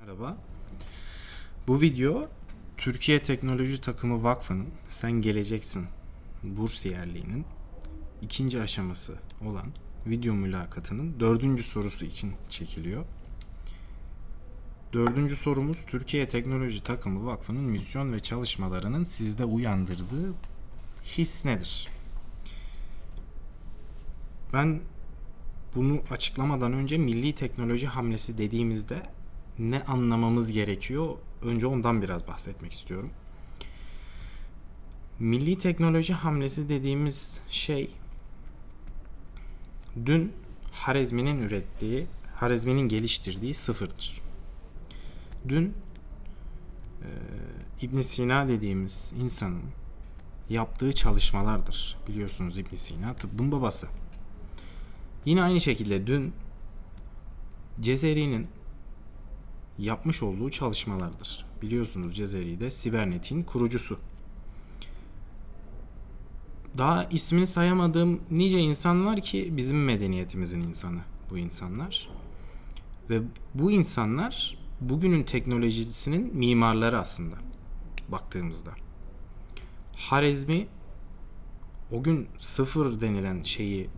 Merhaba. Bu video Türkiye Teknoloji Takımı Vakfı'nın Sen Geleceksin bursiyerliğinin ikinci aşaması olan video mülakatının dördüncü sorusu için çekiliyor. Dördüncü sorumuz Türkiye Teknoloji Takımı Vakfı'nın misyon ve çalışmalarının sizde uyandırdığı his nedir? Ben bunu açıklamadan önce milli teknoloji hamlesi dediğimizde ne anlamamız gerekiyor? Önce ondan biraz bahsetmek istiyorum. Milli teknoloji hamlesi dediğimiz şey dün Harezmi'nin ürettiği, Harezmi'nin geliştirdiği sıfırdır. Dün e, İbn Sina dediğimiz insanın yaptığı çalışmalardır. Biliyorsunuz İbn Sina tıbbın babası. Yine aynı şekilde dün Cezeri'nin yapmış olduğu çalışmalardır. Biliyorsunuz Cezeri de Sibernet'in kurucusu. Daha ismini sayamadığım nice insan var ki bizim medeniyetimizin insanı bu insanlar. Ve bu insanlar bugünün teknolojisinin mimarları aslında baktığımızda. Harezmi o gün sıfır denilen şeyi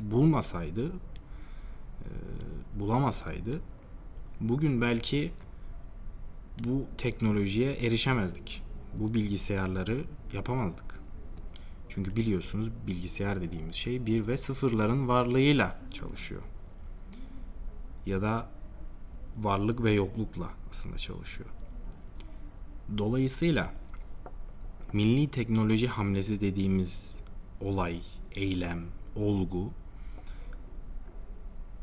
bulmasaydı, e, bulamasaydı bugün belki bu teknolojiye erişemezdik. Bu bilgisayarları yapamazdık. Çünkü biliyorsunuz bilgisayar dediğimiz şey bir ve sıfırların varlığıyla çalışıyor. Ya da varlık ve yoklukla aslında çalışıyor. Dolayısıyla milli teknoloji hamlesi dediğimiz olay, eylem, olgu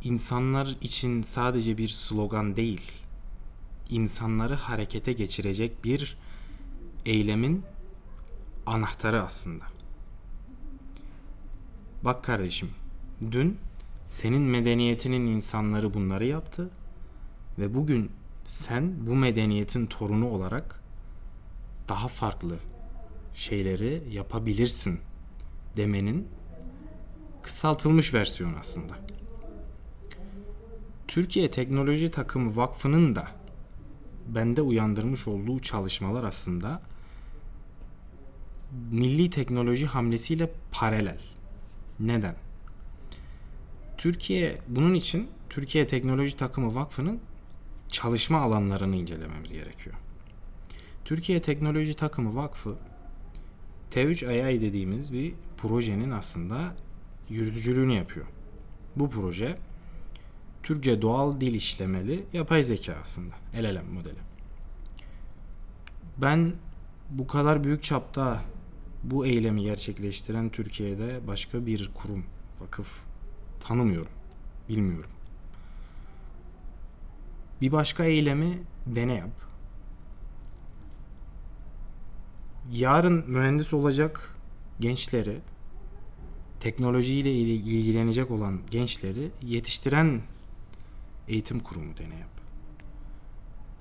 insanlar için sadece bir slogan değil, insanları harekete geçirecek bir eylemin anahtarı aslında. Bak kardeşim, dün senin medeniyetinin insanları bunları yaptı ve bugün sen bu medeniyetin torunu olarak daha farklı şeyleri yapabilirsin demenin kısaltılmış versiyonu aslında. Türkiye Teknoloji Takımı Vakfı'nın da bende uyandırmış olduğu çalışmalar aslında milli teknoloji hamlesiyle paralel. Neden? Türkiye bunun için Türkiye Teknoloji Takımı Vakfı'nın çalışma alanlarını incelememiz gerekiyor. Türkiye Teknoloji Takımı Vakfı T3AI dediğimiz bir projenin aslında yürütücülüğünü yapıyor. Bu proje Türkçe doğal dil işlemeli yapay zeka aslında. LLM modeli. Ben bu kadar büyük çapta bu eylemi gerçekleştiren Türkiye'de başka bir kurum, vakıf tanımıyorum. Bilmiyorum. Bir başka eylemi dene yap. Yarın mühendis olacak gençleri, teknolojiyle ilgilenecek olan gençleri yetiştiren eğitim kurumu dene yap.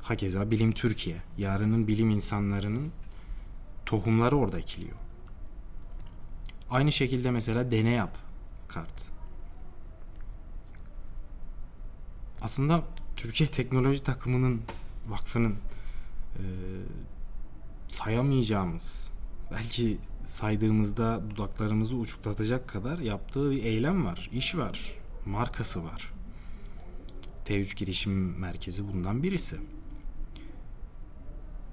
Hakeza Bilim Türkiye. Yarının bilim insanlarının tohumları orada ekiliyor. Aynı şekilde mesela dene yap kart. Aslında Türkiye Teknoloji Takımı'nın vakfının e, sayamayacağımız belki saydığımızda dudaklarımızı uçuklatacak kadar yaptığı bir eylem var, iş var, markası var. T3 Girişim Merkezi bundan birisi.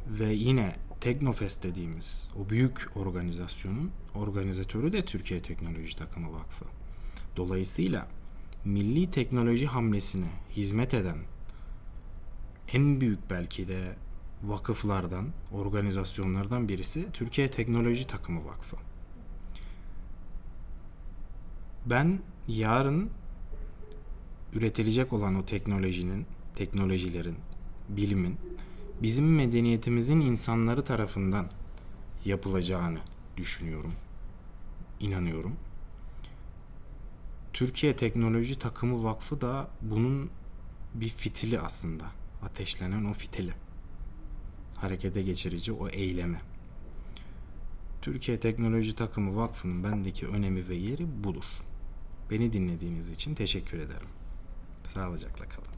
Ve yine Teknofest dediğimiz o büyük organizasyonun organizatörü de Türkiye Teknoloji Takımı Vakfı. Dolayısıyla milli teknoloji hamlesine hizmet eden en büyük belki de vakıflardan, organizasyonlardan birisi Türkiye Teknoloji Takımı Vakfı. Ben yarın üretilecek olan o teknolojinin, teknolojilerin, bilimin bizim medeniyetimizin insanları tarafından yapılacağını düşünüyorum. inanıyorum. Türkiye Teknoloji Takımı Vakfı da bunun bir fitili aslında. Ateşlenen o fitili. Harekete geçirici o eylemi. Türkiye Teknoloji Takımı Vakfı'nın bendeki önemi ve yeri budur. Beni dinlediğiniz için teşekkür ederim. Sağlıcakla kalın.